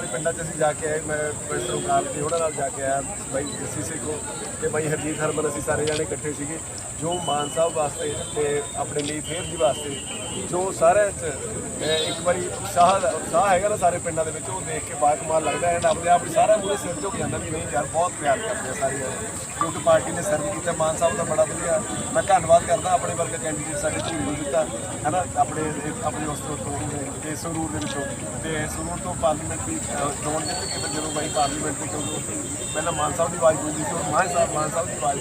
ਪਿੰਡਾਂ 'ਚ ਅਸੀਂ ਜਾ ਕੇ ਆਏ, ਮੈਂ ਪ੍ਰੋਫੈਸਰ ਉਕਾਰ ਜੀ ਉਹਨਾਂ ਨਾਲ ਜਾ ਕੇ ਆਇਆ, ਬਾਈ ਜੱਸੀ ਸਿੱਖੋ ਤੇ ਬਾਈ ਹਰਜੀਤ ਹਰਮਨ ਅਸੀਂ ਸਾਰੇ ਜਾਣੇ ਇਕੱਠੇ ਸੀਗੇ, ਜੋ ਮਾਨ ਸਾਹਿਬ ਵਾਸਤੇ ਤੇ ਆਪਣੇ ਲਈ ਫੇਰ ਜੀ ਵਾਸਤੇ, ਜੋ ਸਾਰੇ ਚ ਇੱਕ ਵਾਰੀ ਉਤਸ਼ਾਹ ਦਾ- ਉਤਸ਼ਾਹ ਹੈਗਾ ਨਾ ਸਾਰੇ ਪਿੰਡਾਂ ਦੇ ਵਿੱਚ, ਉਹ ਦੇਖ ਕੇ ਬਾ ਕਮਾਲ ਲੱਗਦਾ ਹੈ। ਆਪਣੇ ਆਪ ਹੀ ਸਾਰਾ ਮੂਰੇ ਸਿਰ ਝੁਕ ਜਾਂਦਾ ਵੀ ਨਹੀਂ ਯਾਰ, ਬਹੁਤ ਪਿਆਰ ਕਰਦੇ ਆ ਸਾਰੇ ਕਿਉਂਕਿ ਪਾਰਟੀ ਨੇ ਸਰਵ ਕੀਤਾ, ਮਾਨ ਸਾਹਿਬ ਦਾ ਬੜਾ ਵਧੀਆ ਮੈਂ ਧੰਨਵਾਦ ਕਰਦਾ, ਆਪਣੇ ਵਰਗੇ ਕੈਂਡੀਡੇਟ ਸਾਡੇ ਝੂੜੀ ਨੂੰ ਦਿੱਤਾ, ਹਨਾ? ਆਪਣੇ ਆਪਣੇ ਉਸ ਤੋਂ ਤੋਂ ਤੇ ਸਰੂਰ ਦੇ ਵਿੱਚੋਂ। ਤੇ ਸਰੂਰ ਤੋਂ ਪਾਰਲੀਮੈਂਟ ਦੀ ਚੋਣ ਜਿੱਤ ਕੇ ਫਿਰ ਜਦੋਂ ਬਾਈ ਪਾਰਲੀਮੈਂਟ ਦੇ ਕਿਉਂਕਿ ਉੱਥੇ ਪਹਿਲਾਂ ਮਾਨ ਸਾਹਿਬ ਦੀ ਆਵਾਜ਼ ਗੂੰਜੀ ਸੀ ਉਹ ਮਾਨ ਸਾਹਿਬ ਮਾਨ ਸਾਹਿਬ ਦੀ ਆਵਾਜ਼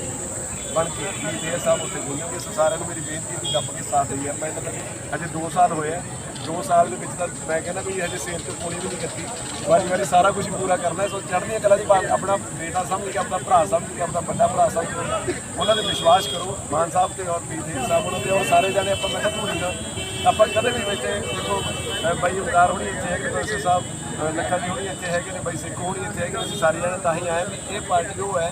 ਬਣ ਕੇ ਵੀ ਦੇਰ ਸਾਹਿਬ ਉੱਥੇ ਗੂੰਜਣਗੇ ਸੋ ਸਾਰਿਆਂ ਨੂੰ ਮੇਰੀ ਬੇਨਤੀ ਹੈ ਕਿ ਦੱਬ ਕੇ ਸਾਥ ਦੇਈਏ। ਆਪਾਂ ਇਹਨਾਂ ਅਜੇ 2 ਸਾਲ ਹੋਏ ਆ। 2 ਸਾਲ ਦੇ ਵਿੱਚ ਤਾਂ ਮੈਂ ਕਹਿੰਦਾ ਵੀ ਹਜੇ ਸੇਲ ਤੇ ਕੋਈ ਵੀ ਨਹੀਂ ਕੀਤੀ ਵਾਰੀ ਵਾਰੀ ਸਾਰਾ ਕੁਝ ਪੂਰਾ ਕਰਨਾ ਹੈ। ਸੋ ਚੜ੍ਹਦੀਆਂ ਕਲਾ ਦੀ ਬਾਤ ਆਪਣਾ ਬੇਟਾ ਸਮਝ ਕੇ, ਆਪਣਾ ਭਰਾ ਸਮਝ ਕੇ, ਆਪਣਾ ਵੱਡਾ ਭਰਾ ਸਮਝ ਕੇ ਉਹਨਾਂ ਦੇ ਵਿਸ਼ਵਾਸ ਕਰੋ। ਮਾਨ ਸਾਹਿਬ ਤੇ ਔਰ ਵੀਰ ਸਾਹਿਬ ਉਹਨਾਂ ਦੇ ਔਰ ਸਾਰੇ ਜਾਣੇ ਆਪਾਂ ਮੈਂ ਪੂਰੀ ਧੂਰੀ ਆਪਾਂ ਕਦੇ ਵੀ ਇੱਥੇ ਦੇਖੋ ਬਾਈ ਉਦਾਰ ਹੋਣੀ ਇੱਥੇ ਹੈਗੇ ਪ੍ਰੋਫੈਸਰ ਸਾਹਿਬ, ਅਹ ਲੱਖਾ ਜੀ ਹੋਣੀ ਇੱਥੇ ਹੈਗੇ ਨੇ, ਬਾਈ ਸਿੱਖ ਹੋਣੀ ਇੱਥੇ ਹੈਗੇ ਨੇ, ਅਸੀਂ ਸਾਰੇ ਜਾਣੇ ਤਾਂ ਹੀ ਆਏ ਵੀ ਇਹ ਪਾਰਟੀ ਉਹ ਹੈ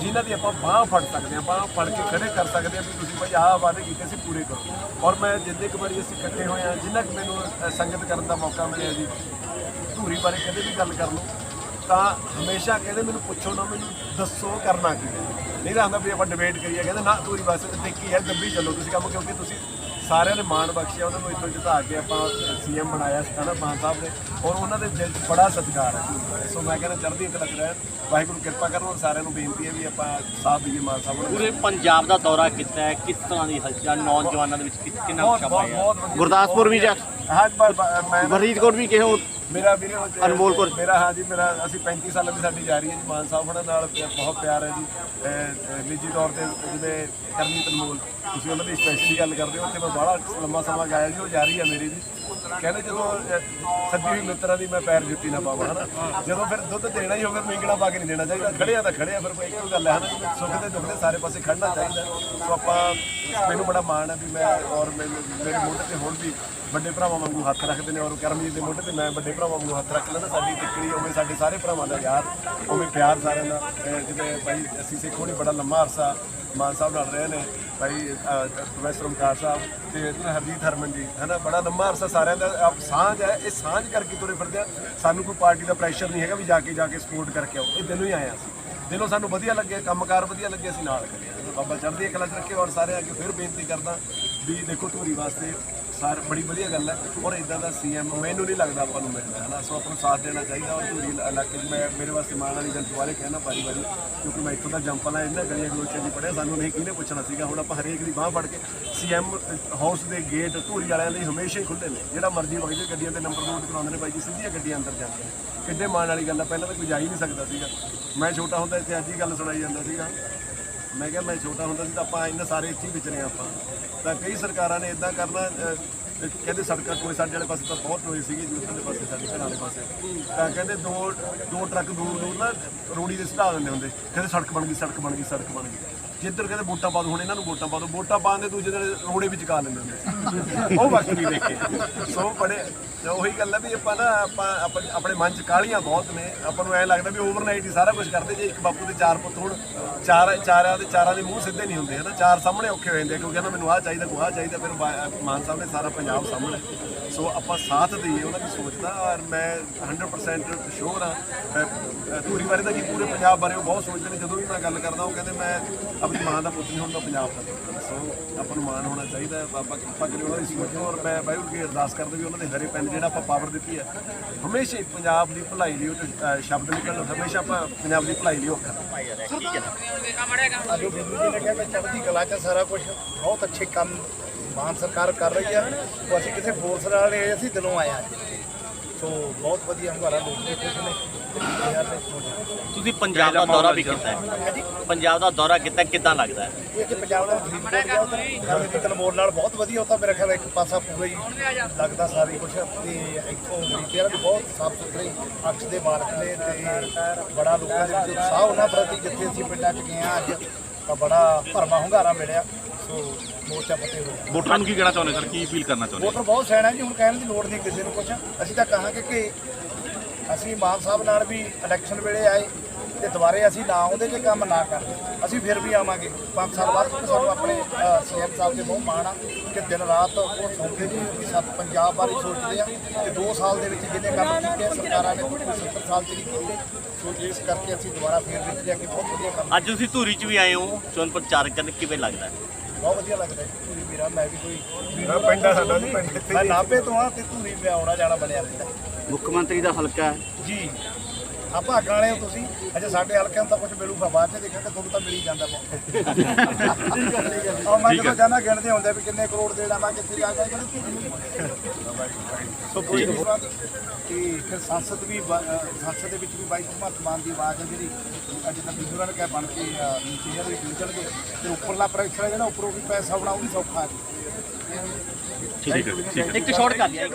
ਜਿਨ੍ਹਾਂ ਦੀ ਆਪਾਂ ਬਾਹ ਫੜ ਸਕਦੇ ਹਾਂ ਬਾਹ ਫੜ ਕੇ ਖੜੇ ਕਰ ਸਕਦੇ ਹਾਂ ਵੀ ਤੁਸੀਂ ਭਾਈ ਆਹ ਵਾਅਦੇ ਕੀਤੇ ਸੀ ਪੂਰੇ ਕਰੋ। ਔਰ ਮੈਂ ਜਿੰਨੇ ਕੁ ਵਾਰੀ ਅਸੀਂ ਇਕੱਠੇ ਹੋਏ ਹਾਂ ਜਿੰਨਾ ਕੁ ਮੈਨੂੰ ਅਹ, ਸੰਗਤ ਕਰਨ ਦਾ ਮੌਕਾ ਮਿਲਿਆ ਜੀ ਧੂਰੀ ਬਾਰੇ ਕਦੇ ਵੀ ਗੱਲ ਕਰ ਲਓ ਤਾਂ ਹਮੇਸ਼ਾ ਕਹਿੰਦੇ ਮੈਨੂੰ ਪੁੱਛੋ ਨਾ ਮੈਨੂੰ ਦੱਸੋ ਕਰਨਾ ਕੀ ਹੈ। ਨਹੀਂ ਤਾਂ ਹੁੰਦਾ ਵੀ ਆਪਾਂ ਡਿਬੇਟ ਕਰੀਏ ਕਹਿੰਦੇ ਨਾ ਧੂਰੀ ਵਾਸਤੇ ਤਾਂ ਦੇਖੀ ਹੈ ਦੱਬੀ ਚੱਲੋ ਤੁਸੀਂ ਕੰਮ ਕਿਉਂਕਿ ਤੁਸੀਂ ਸਾਰਿਆਂ ਨੇ ਮਾਣ ਬਖਸ਼ਿਆ ਉਹਨਾਂ ਨੂੰ ਇੱਥੋਂ ਜਿਤਾ ਕੇ ਆਪਾਂ ਸੀਐਮ ਬਣਾਇਆ ਸੀ ਨਾ ਮਾਨ ਸਾਹਿਬ ਨੇ। ਔਰ ਉਹਨਾਂ ਦੇ ਦਿਲ 'ਚ ਬੜਾ ਸਤਿਕਾਰ ਹੈ। ਸੋ ਮੈਂ ਕਹਿੰਦਾ ਚੜ੍ਹਦੀ ਕਲਾ 'ਚ ਰਹਿਣ। ਵਾਹਿਗੁਰੂ ਕਿਰਪਾ ਕਰਨ ਔਰ ਸਾਰਿਆਂ ਨੂੰ ਬੇਨਤੀ ਹੈ ਵੀ ਆਪਾਂ ਸਾਥ ਦਈਏ ਮਾਨ ਸਾਹਿਬ ਨੂੰ। ਪੂਰੇ ਪੰਜਾਬ ਦਾ ਦੌਰਾ ਕੀਤਾ ਹੈ? ਕਿਸ ਤਰ੍ਹਾਂ ਦੀ ਹਲਚਲ ਨੌਜਵਾਨਾਂ ਦੇ ਵਿੱਚ ਕਿੰਨਾ ਉਤਸ਼ਾਹ ਪਾਇਆ? ਗੁਰਦਾਸਪੁਰ ਵੀ ਜਾ ਹਾਂ ਬ- ਮੈਂ ਫਰੀਦਕੋਟ ਵੀ ਕਿਹੋ ਮੇਰਾ ਵੀਰੇ ਉਹ ਤੇ- ਅਨਮੋਲ ਕੌਰ। ਮੇਰਾ ਹਾਂ ਜੀ ਮੇਰਾ ਅਸੀਂ 35 ਸਾਲਾਂ ਦੀ ਸਾਡੀ ਜਾਰੀ ਹੈ ਜੀ ਮਾਨ ਸਾਹਿਬ ਉਹਨਾਂ ਨਾਲ ਪਿਆ- ਬਹੁਤ ਪਿਆਰ ਹੈ ਜੀ। ਅਹ, ਅਹ, ਨਿੱਜੀ ਤੌਰ ਤੇ ਜਿਵੇਂ ਕਰਮੀਤ ਅਨਮੋਲ ਤੁਸੀਂ ਉਹਨਾਂ ਦੀ ਸਪੈਸ਼ਲੀ ਗੱਲ ਕਰਦੇ ਹੋ ਉੱਥੇ ਮੈਂ ਬੜਾ ਲੰਮਾ ਸਮਾਂ ਗਾਇਆ ਜੀ ਉਹ ਜਾਰੀ ਹੈ ਮੇਰੀ ਜੀ ਕਹਿੰਦੇ ਜਦੋਂ ਅਹ, ਸੱਜੀ ਹੋਈ ਮਿੱਤਰਾਂ ਦੀ ਮੈਂ ਪੈਰ ਜੁੱਤੀ ਨਾ ਪਾਵਾਂ ਹਨਾ। ਜਦੋਂ ਫਿਰ ਦੁੱਧ ਦੇਣਾ ਹੀ ਹੋਵੇ ਮਿੰਗਣਾ ਪਾ ਕੇ ਨਹੀਂ ਦੇਣਾ ਚਾਹੀਦਾ। ਖੜਿਆ ਤਾਂ ਖੜਿਆ ਫਿਰ ਕੋਈ ਇੱਕੋ ਗੱਲ ਹੈ ਹਨਾ। ਸੁੱਖ ਦੇ ਦੁੱਖ ਦੇ ਸਾਰੇ ਪਾਸੇ ਖੜਨਾ ਚਾਹੀਦਾ। ਸੋ ਆਪਾਂ ਮੈਨੂੰ ਬੜਾ ਮਾਣ ਹੈ ਵੀ ਮੈਂ ਔਰ ਮੈਨੂੰ- ਮੇਰੇ ਮੋਢੇ ਤੇ ਹੁਣ ਵੀ ਵੱਡੇ ਭਰਾਵਾਂ ਵਾਂਗੂ ਹੱਥ ਰੱਖਦੇ ਨੇ ਔਰ ਕਰਮਜੀਤ ਦੇ ਮੋਢੇ ਤੇ ਮੈਂ ਵੱਡੇ ਭਰਾਵਾਂ ਵਾਂਗੂ ਹੱਥ ਰੱਖ ਲੈਂਦਾ। ਸਾਡੀ ਟਿੱਕੜੀ, ਉਵੇਂ ਸਾਡੇ ਸਾਰੇ ਭਰਾਵਾਂ ਦਾ ਯਾਰ, ਉਵੇਂ ਪਿਆਰ ਸਾਰਿਆਂ ਦਾ। ਅਹ ਜਿਵੇਂ ਭਾਈ ਅਸੀਂ ਸਿੱਖੋ ਨਹੀਂ ਬੜਾ ਲੰਮਾ ਅਰਸਾ ਮਾਨ ਸਾਹਿਬ ਨਾਲ ਰਹੇ ਨੇ, ਭਾਈ ਪ੍ਰੋਫੈਸਰ ਓਮਕਾਰ ਸਾਹਿਬ ਤੇ ਇਤਨਾ ਹਰਜੀਤ ਹਰਮਨ ਜੀ, ਹਨਾ? ਬੜਾ ਲੰਮਾ ਅਰਸਾ ਸਾਰਿਆਂ ਦਾ। ਆਪ ਸਾਂਝ ਹੈ, ਇਹ ਸਾਂਝ ਕਰਕੇ ਤੁਰੇ ਫਿਰਦੇ ਆ। ਸਾਨੂੰ ਕੋਈ ਪਾਰਟੀ ਦਾ ਪ੍ਰੈਸ਼ਰ ਨਹੀਂ ਹੈਗਾ ਵੀ ਜਾ ਕੇ ਜਾ ਕੇ ਸਪੋਰਟ ਕਰਕੇ ਆਓ। ਇਹ ਦਿਲੋਂ ਹੀ ਆਏ ਹਾਂ ਅਸੀਂ। ਦਿਲੋਂ ਸਾਨੂੰ ਵਧੀਆ ਲੱਗੇ ਕੰਮਕਾਰ ਵਧੀਆ ਲੱਗੇ ਅਸੀਂ ਨਾਲ ਕਰਿਆ ਤੇ ਬਾਬਾ ਚੜ੍ਹਦੀ ਕਲਾ ਰੱਖੇ ਔਰ ਸਾਰੇ ਅੱਗੇ ਫਿਰ ਬੇਨਤੀ ਕਰਦਾ ਵੀ ਦੇਖੋ ਧੂਰੀ ਵਾਸਤੇ ਸਾਰ ਬੜੀ ਵਧੀਆ ਗੱਲ ਹੈ ਔਰ ਇਦਾਂ ਦਾ ਸੀਐਮ ਮੈਨੂੰ ਨਹੀਂ ਲੱਗਦਾ ਆਪਾਂ ਨੂੰ ਮਿਲਦਾ, ਹਨਾ? ਸੋ ਆਪਾਂ ਨੂੰ ਸਾਥ ਦੇਣਾ ਚਾਹੀਦਾ ਔਰ ਧੂਰੀ ਇਲਾਕੇ 'ਚ ਮੈਂ, ਮੇਰੇ ਵਾਸਤੇ ਮਾਣ ਵਾਲੀ ਗੱਲ ਦੁਬਾਰੇ ਕਹਿਣਾ ਪਾਰੀ ਵਾਰੀ ਕਿਉਂਕਿ ਮੈਂ ਇੱਥੋਂ ਦਾ ਜੰਪਲ ਆ ਇਹਨਾਂ ਗਲੀਆਂ ਗਲੋਚਾਂ ਦੀ ਪੜਿਆ ਸਾਨੂੰ ਨਹੀਂ ਕਿਹਨੇ ਪੁੱਛਣਾ ਸੀਗਾ, ਹੁਣ ਆਪਾਂ ਹਰੇਕ ਦੀ ਬਾਹ ਫੜ ਕੇ ਸੀਐਮ ਹਾਊਸ ਦੇ ਗੇਟ ਧੂਰੀ ਵਾਲਿਆਂ ਲਈ ਹਮੇਸ਼ਾ ਹੀ ਖੁੱਲ੍ਹੇ ਨੇ। ਜਿਹੜਾ ਮਰਜ਼ੀ ਵਗ ਜਾਏ ਗੱਡੀਆਂ ਤੇ ਨੰਬਰ ਨੋਟ ਕਰਾਉਂਦੇ ਨੇ ਬਾਈ ਜੀ, ਸਿੱਧੀਆਂ ਗੱਡੀਆਂ ਅੰਦਰ ਜਾਂਦੀਆਂ ਨੇ ਕਿੱਡੇ ਮਾਣ ਵਾਲੀ ਗੱਲ ਆ ਪਹਿਲਾਂ ਤਾਂ ਕੋਈ ਜਾ ਹੀ ਨਹੀਂ ਸਕਦਾ ਸੀਗਾ। ਮੈਂ ਛੋਟਾ ਹੁੰਦਾ, ਇੱਥੇ ਅੱਜ ਹੀ ਗੱਲ ਸੁਣਾਈ ਜਾਂਦਾ ਸੀਗਾ। ਮੈਂ ਕਿਹਾ ਮੈਂ ਛੋਟਾ ਹੁੰਦਾ ਸੀ ਤਾਂ ਆਪਾਂ ਇੰਨੇ ਸਾਰੇ ਇੱਥੇ ਹੀ ਵਿਚਰੇ ਆਪਾਂ। ਤਾਂ ਕਈ ਸਰਕਾਰਾਂ ਨੇ ਇਦਾਂ ਕਰਨਾ ਅਹ, ਕਹਿੰਦੇ ਸੜਕਾਂ ਕੋਈ ਸਾਡੇ ਵਾਲੇ ਪਾਸੇ ਤਾਂ ਬਹੁਤ ਹੋਈ ਸੀਗੀ ਦੂਸਰੇ ਦੇ ਪਾਸੇ ਸਾਡੇ ਘਰ ਵਾਲੇ ਪਾਸੇ। ਤਾਂ ਕਹਿੰਦੇ ਦੋ ਦੋ ਟਰੱਕ ਦੂਰ ਦੂਰ ਨਾ ਰੋੜੀ ਦੇ ਸੁਧਾ ਦਿੰਦੇ ਹੁੰਦੇ। ਕਹਿੰਦੇ ਸੜਕ ਬਣ ਗਈ ਸੜਕ ਬਣ ਗਈ ਸੜਕ ਬਣ ਗਈ। ਜਿੱਧਰ ਕਹਿੰਦੇ ਵੋਟਾਂ ਪਾ ਦੋ, ਹੁਣ ਇਹਨਾਂ ਨੂੰ ਵੋਟਾਂ ਪਾ ਦੋ। ਵੋਟਾਂ ਪਾਉਣ ਦੇ ਦੂਜੇ ਦਿਨ ਰੋੜੇ ਵਿੱਚ ਕਾ ਲੈਂਦੇ ਹੁੰਦੇ ਉਹ ਵਕਤ ਵੀ ਦੇਖੇ। ਸੋ ਬੜੇ ਉਹੀ ਗੱਲ ਹੈ ਵੀ ਆਪਾਂ ਨਾ, ਆਪਾਂ ਆਪਣੇ ਮਨ ਚ ਕਾਲੀਆਂ ਬਹੁਤ ਨੇ। ਆਪਾਂ ਨੂੰ ਐ ਲੱਗਦਾ ਵੀ ਓਵਰਨਾਈਟ ਹੀ ਸਾਰਾ ਕੁਝ ਕਰਦੇ ਜੇ ਇੱਕ ਬਾਪੂ ਦੇ ਚਾਰ ਪੁੱਤ ਹੋਣ, ਚਾਰ, ਚਾਰਾਂ ਦੇ ਚਾਰਾਂ ਦੇ ਮੂੰਹ ਸਿੱਧੇ ਨਹੀਂ ਹੁੰਦੇ ਹਨਾ। ਚਾਰ ਸਾਹਮਣੇ ਔਖੇ ਹੋ ਜਾਂਦੇ ਕਿਉਂਕਿ ਕਹਿੰਦਾ ਮੈਨੂੰ ਆਹ ਚਾਹੀਦਾ ਕੋ ਆਹ ਚਾਹੀਦਾ, ਫਿਰ ਮਾਨ ਸਾਹਿਬ ਨੇ ਸਾਰਾ ਪੰਜਾਬ ਸਾਹਮਣੇ। ਸੋ ਆਪਾਂ ਸਾਥ ਦਈਏ, ਉਹਨਾਂ ਦੀ ਸੋਚ ਦਾ। ਔਰ ਮੈਂ 100% ਸ਼ੋਰ ਹਾਂ ਧੂਰੀ ਬਾਰੇ ਤਾਂ ਕੀ ਪੂਰੇ ਪੰਜਾਬ ਬਾਰੇ ਉਹ ਬਹੁਤ ਸੋਚਦੇ ਨੇ। ਜਦੋਂ ਵੀ ਮੈਂ ਗੱਲ ਕਰਦਾ, ਉਹ ਕਹਿੰਦੇ ਮੈਂ ਆਪਣੀ ਮਾਂ ਦਾ ਪੁੱਤ ਨਹੀਂ ਹੁੰਦਾ ਪੰਜਾਬ ਦਾ ਪੁੱਤ ਸੋ ਆਪਾਂ ਨੂੰ ਮਾਣ ਹੋਣਾ ਚਾਹੀਦਾ ਹੈ। ਬਾਬਾ ਕਿਰਪਾ ਕਰੇ ਉਹਨਾਂ ਦੀ ਸੋਚ ਨੂੰ ਔਰ ਮੈਂ ਵਾਹਿਗੁਰੂ ਕੀ ਅਰਦਾਸ ਕਰਦਾ ਵੀ ਉਹਨਾਂ ਦੇ ਹਰੇ ਪੈਨ ਜਿਹੜਾ ਆਪਾਂ ਪਾਵਰ ਦਿੱਤੀ ਹੈ ਹਮੇਸ਼ਾ ਹੀ ਪੰਜਾਬ ਦੀ ਭਲਾਈ ਲਈ ਉਹ 'ਚ, ਅਹ, ਸ਼ਬਦ ਨਿਕਲਣ ਹਮੇਸ਼ਾ ਆਪਾਂ ਪੰਜਾਬ ਦੀ ਭਲਾਈ ਲਈ ਉਹ ਕਰਨਾ ਆਜੋ ਬਿੰਦੂ ਜੀ ਨੇ ਕਿਹਾ ਮੈਂ ਚੜ੍ਹਦੀ ਕਲਾ ਚ ਸਾਰਾ ਕੁਝ ਬਹੁਤ ਅੱਛੇ ਕੰਮ ਮਾਨ ਸਰਕਾਰ ਕਰ ਰਹੀ ਹੈ। ਉਹ ਅਸੀਂ ਕਿਸੇ ਫੋਰਸ ਨਾਲ ਨਹੀਂ ਆਏ, ਅਸੀਂ ਦਿਲੋਂ ਆਇਆ ਸੋ ਬਹੁਤ ਵਧੀਆ ਹੰਗਾਰਾ ਲੋਕ ਦੇ ਖੁਸ਼ ਨੇ ਤੇ ਯਾਰ ਨੇ ਤੁਸੀਂ ਪੰਜਾਬ ਦਾ ਦੌਰਾ ਵੀ ਕੀਤਾ ਹੈ। ਪੰਜਾਬ ਦਾ ਦੌਰਾ ਕੀਤਾ ਕਿੱਦਾਂ ਲੱਗਦਾ ਹੈ? ਇਹ ਕਿ ਪੰਜਾਬ ਦਾ ਦੀ ਤਲਮੋਰ ਨਾਲ ਬਹੁਤ ਵਧੀਆ ਉਹ ਤਾਂ ਮੇਰੇ ਖਿਆਲ ਇੱਕ ਪਾਸਾ ਪੂਰਾ ਹੀ ਲੱਗਦਾ ਸਾਰੀ ਕੁਝ ਤੇ ਇੱਥੋਂ ਮਰੀਪਿਆਰਾ ਵੀ ਬਹੁਤ ਸਾਫ਼ ਸੁਥਰੇ ਅਕਸ ਦੇ ਮਾਲਕ ਨੇ ਤੇ ਬੜਾ ਲੋਕਾਂ ਦੇ ਵਿੱਚ ਉਤਸ਼ਾਹ ਉਹਨਾਂ ਪ੍ਰਤੀ ਜਿੱਥੇ ਅਸੀਂ ਪਿੰਡਾਂ 'ਚ ਗਏ ਹਾਂ ਅੱਜ ਤਾਂ ਬੜਾ ਭਰਮਾ ਹੁੰਗਾਰਾ ਮਿਲਿਆ। ਸੋ ਮੋਰਚਾ ਫਤਿਹ ਹੋ ਗਿਆ ਵੋਟਰਾਂ ਨੂੰ ਕੀ ਕਹਿਣਾ ਚਾਹੁੰਦੇ ਸਰ? ਕੀ ਅਪੀਲ ਕਰਨਾ ਚਾਹੁੰਦੇ? ਵੋਟਰ ਬਹੁਤ ਸਿਆਣਾ ਜੀ ਹੁਣ ਕਹਿਣ ਦੀ ਲੋੜ ਨਹੀਂ ਕਿਸੇ ਨੂੰ ਕੁਛ। ਅਸੀਂ ਤਾਂ ਕਹਾਂਗੇ ਕਿ ਅਸੀਂ ਮਾਨ ਸਾਹਿਬ ਨਾਲ ਵੀ ਇਲੈਕਸ਼ਨ ਵੇਲੇ ਆਏ ਤੇ ਦੁਬਾਰੇ ਅਸੀਂ ਨਾ ਆਉਂਦੇ ਜੇ ਕੰਮ ਨਾ ਕਰਦੇ। ਅਸੀਂ ਫਿਰ ਵੀ ਆਵਾਂਗੇ। 5 ਸਾਲ ਬਾਅਦ ਸਾਨੂੰ ਆਪਣੇ ਸੀਐਮ ਸਾਹਿਬ ਦੇ ਬਹੁਤ ਮਾਣ ਆ ਕਿ ਦਿਨ ਰਾਤ ਉਹ ਸੌਂਦੇ ਕਿ ਸਭ ਪੰਜਾਬ ਬਾਰੇ ਸੋਚਦੇ ਆ ਤੇ 2 ਸਾਲ ਦੇ ਵਿੱਚ ਜਿੰਨੇ ਕੰਮ ਕੀਤੇ ਸਰਕਾਰਾਂ ਨੇ ਕੋਈ 70 ਸਾਲ ਚ ਕੀਤੇ। ਸੋ ਇਸ ਕਰਕੇ ਅਸੀਂ ਦੁਬਾਰਾ ਫੇਰ ਵਿੱਚ ਜਾ ਕੇ ਬਹੁਤ ਵਧੀਆ ਕੰਮ ਅੱਜ ਤੁਸੀਂ ਧੂਰੀ 'ਚ ਵੀ ਆਏ ਹੋ ਚੋਣ ਪ੍ਰਚਾਰ ਕਰਨ ਕਿਵੇਂ ਲੱਗਦਾ? ਬਹੁਤ ਵਧੀਆ ਲੱਗਦਾ ਹੈ ਧੂਰੀ ਮੇਰਾ ਮੈਂ ਵੀ ਕੋਈ ਮੇਰਾ ਪਿੰਡ ਆ ਸਾਡਾ ਜੀ ਪਿੰਡ ਇੱਥੇ ਮੈਂ ਨਾਭੇ ਤੋਂ ਆ ਤੇ ਧੂਰੀ ਮੈਂ ਆਉਣਾ ਜਾਣਾ ਬਣਿਆ ਰਹਿੰਦਾ। ਮੁੱਖ ਮੰਤਰੀ ਦਾ ਹਲਕਾ ਹੈ। ਜੀ। ਆਪਾਂ ਅੱਗਾਂ ਵਾਲੇ ਹੋ ਤੁਸੀਂ। ਅਜੇ ਸਾਡੇ ਹਲਕਿਆਂ ਨੂੰ ਤਾਂ ਕੁਝ ਮਿਲੂਗਾ ਬਾਅਦ ਚ ਦੇਖਾਂਗੇ ਤੁਹਾਨੂੰ ਤਾਂ ਮਿਲ ਹੀ ਜਾਂਦਾ ਬਹੁਤ ਔਰ ਮੈਂ ਜਦੋਂ ਜਾਣਾ ਗਿਣਦੇ ਹੁੰਦੇ ਵੀ ਕਿੰਨੇ ਕਰੋੜ ਦੇਣਾ ਮੈਂ ਕਿੱਥੇ ਜਾ ਕੇ ਸੋ ਕੋਈ ਕਿ ਫਿਰ ਸੰਸਦ ਵੀ ਸੰਸਦ ਦੇ ਵਿੱਚ ਵੀ ਬਾਈ ਭਗਵੰਤ ਮਾਨ ਦੀ ਆਵਾਜ਼ ਹੈ ਜਿਹੜੀ ਅੱਜ ਤੱਕ ਬਿਜੂਰਾਂ ਨੇ ਕਹਿ ਬਣ ਕੇ ਨੀਚੇ ਜਿਹੜੇ ਨਿਕਲਣਗੇ ਤੇ ਉੱਪਰਲਾ ਪ੍ਰੈਸ਼ਰ ਹੈ ਜਿਹੜਾ ਉੱਪਰੋਂ ਵੀ ਪੈਸਾ ਆਉਣਾ ਉਹ ਵੀ ਸੌਖਾ ਹੈ। ਇੱਕ ਸ਼ਾਰਟ ਕਰ ਲਿਆ।